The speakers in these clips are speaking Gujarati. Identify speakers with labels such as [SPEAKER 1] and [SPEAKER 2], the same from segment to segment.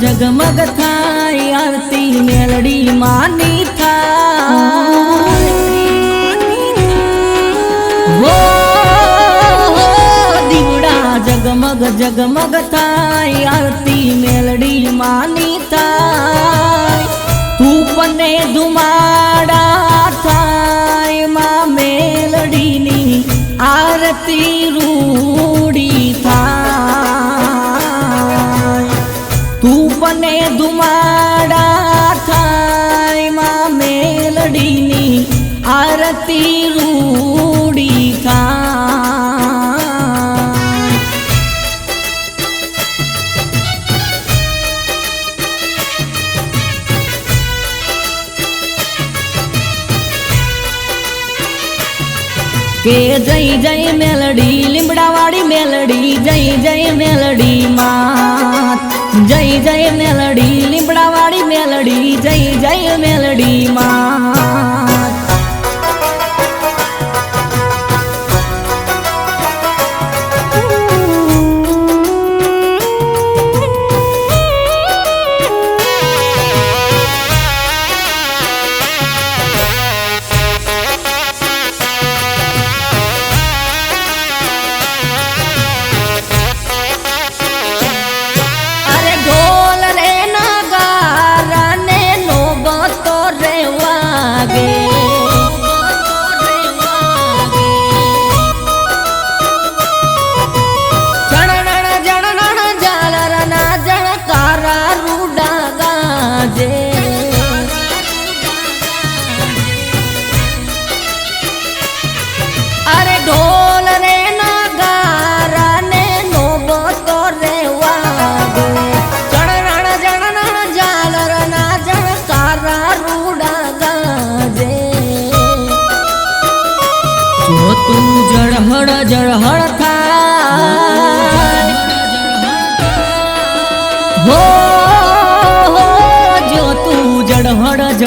[SPEAKER 1] જગમગ થાય આરતી મેલડી માની થાય દીવડા જગમગ જગમગ થાય આરતી મેલડી માની થાય ધૂપને ધુમાડા થાયમાં મેલડીની આરતી રૂડી કે જય જય મેલડી લીમડાવાળી મેલડી જય જય મેલડી માત જય જય મેલડી લીમડાવાળી મેલડી જય જય મેલડી માત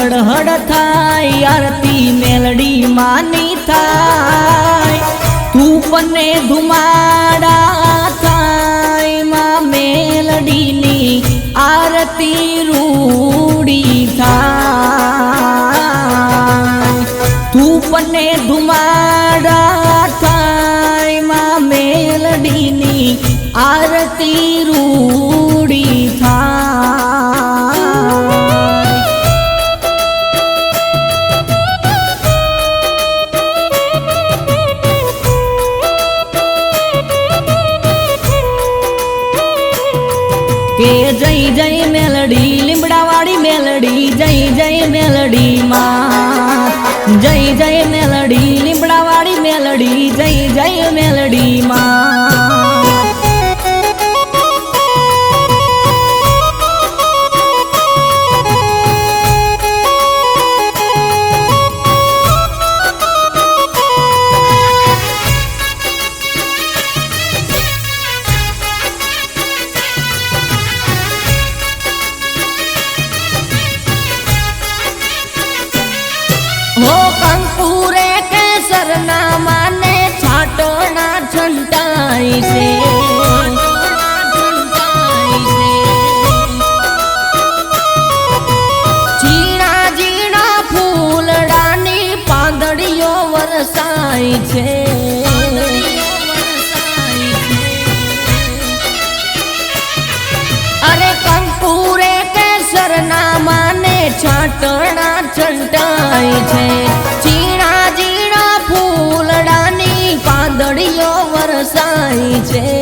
[SPEAKER 1] જળહળ થાય, આરતી મેલડી માની થાય. ધૂપને ધુમાડા થાય, માં મેલડીની આરતી રૂડી થાય. ધૂપને ધુમાડા કે જય જય મેલડી, લીમડાવાળી મેલડી, જય જય મેલડી માં જય જય મેલડી, લીમડાવાળી મેલડી, જય જય મેલડી માં ઝીણા ફૂલડાની પાંદડીઓ વરસાય છે. અરે કંકુરે કેસર ના માને છાટણા છંટાય છે. ઝીણા ઝીણા પાંદડીઓ વરસાય છે.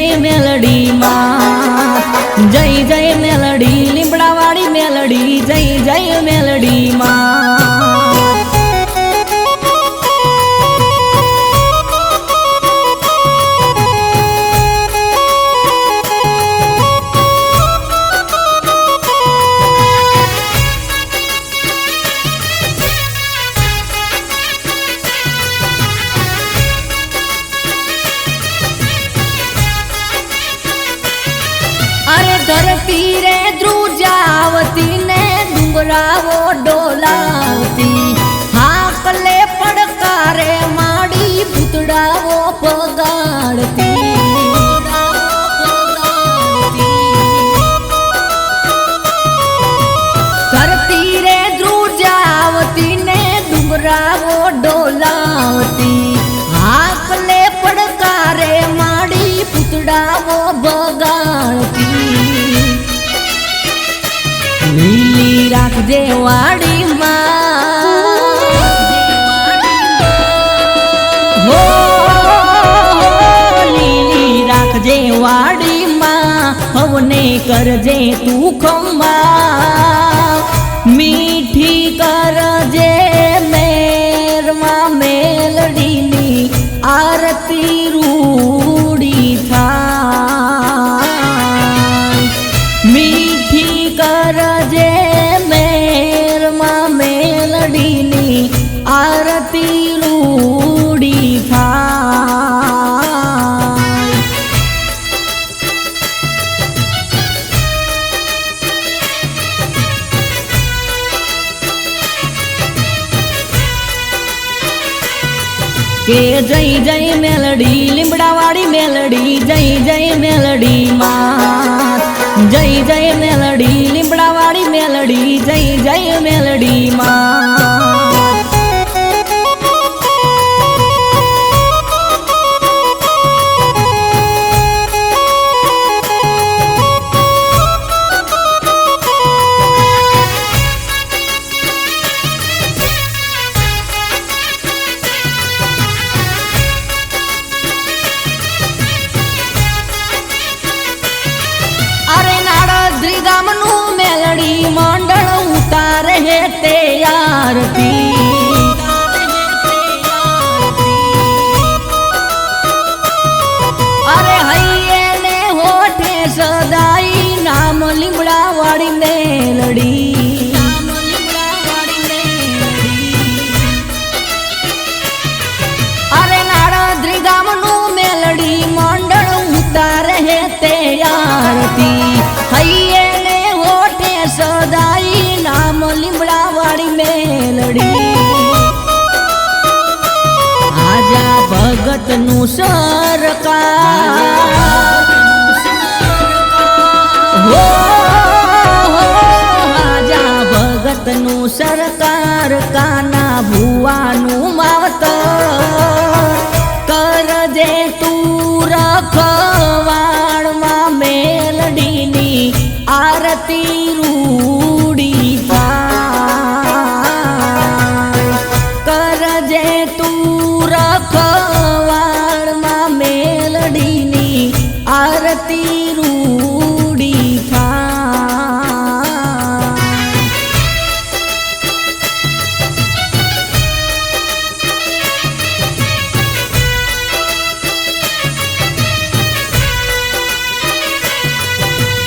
[SPEAKER 1] જય મેલડી માં જય જય મેલડી લીમડાવાળી મેલડી જય જય મેલડી. લીલી રાખજે વાડીમાં હો લીલી રાખજે વાડીમાં હવને કરજે તું ખમ્મા મીઠી કે જય જય મેલડી, લીમડાવાળી મેલડી, જય જય મેલડી માં જય જય મેલડી, લીમડાવાળી મેલડી, જય જય મેલડી માં નું સરકાર હો હો, આજા ભગતનું સરકાર કાના ભુવાનું માવતર કરજે તું રખવાડમાં મેલડીની આરતી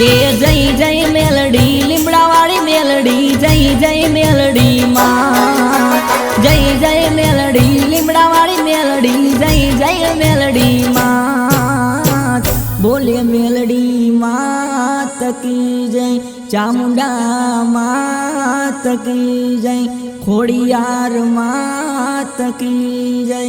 [SPEAKER 1] કે જય જય મેલડી, લીમડાવાળી મેલડી, જય જય મેલડી માં જય જય મેલડી, લીમડાવાળી મેલડી, જય જય મેલડી માં બોલે મેલડી માત કી જય, ચામુંડા માત કી જય, ખોડિયાર માત કી જય.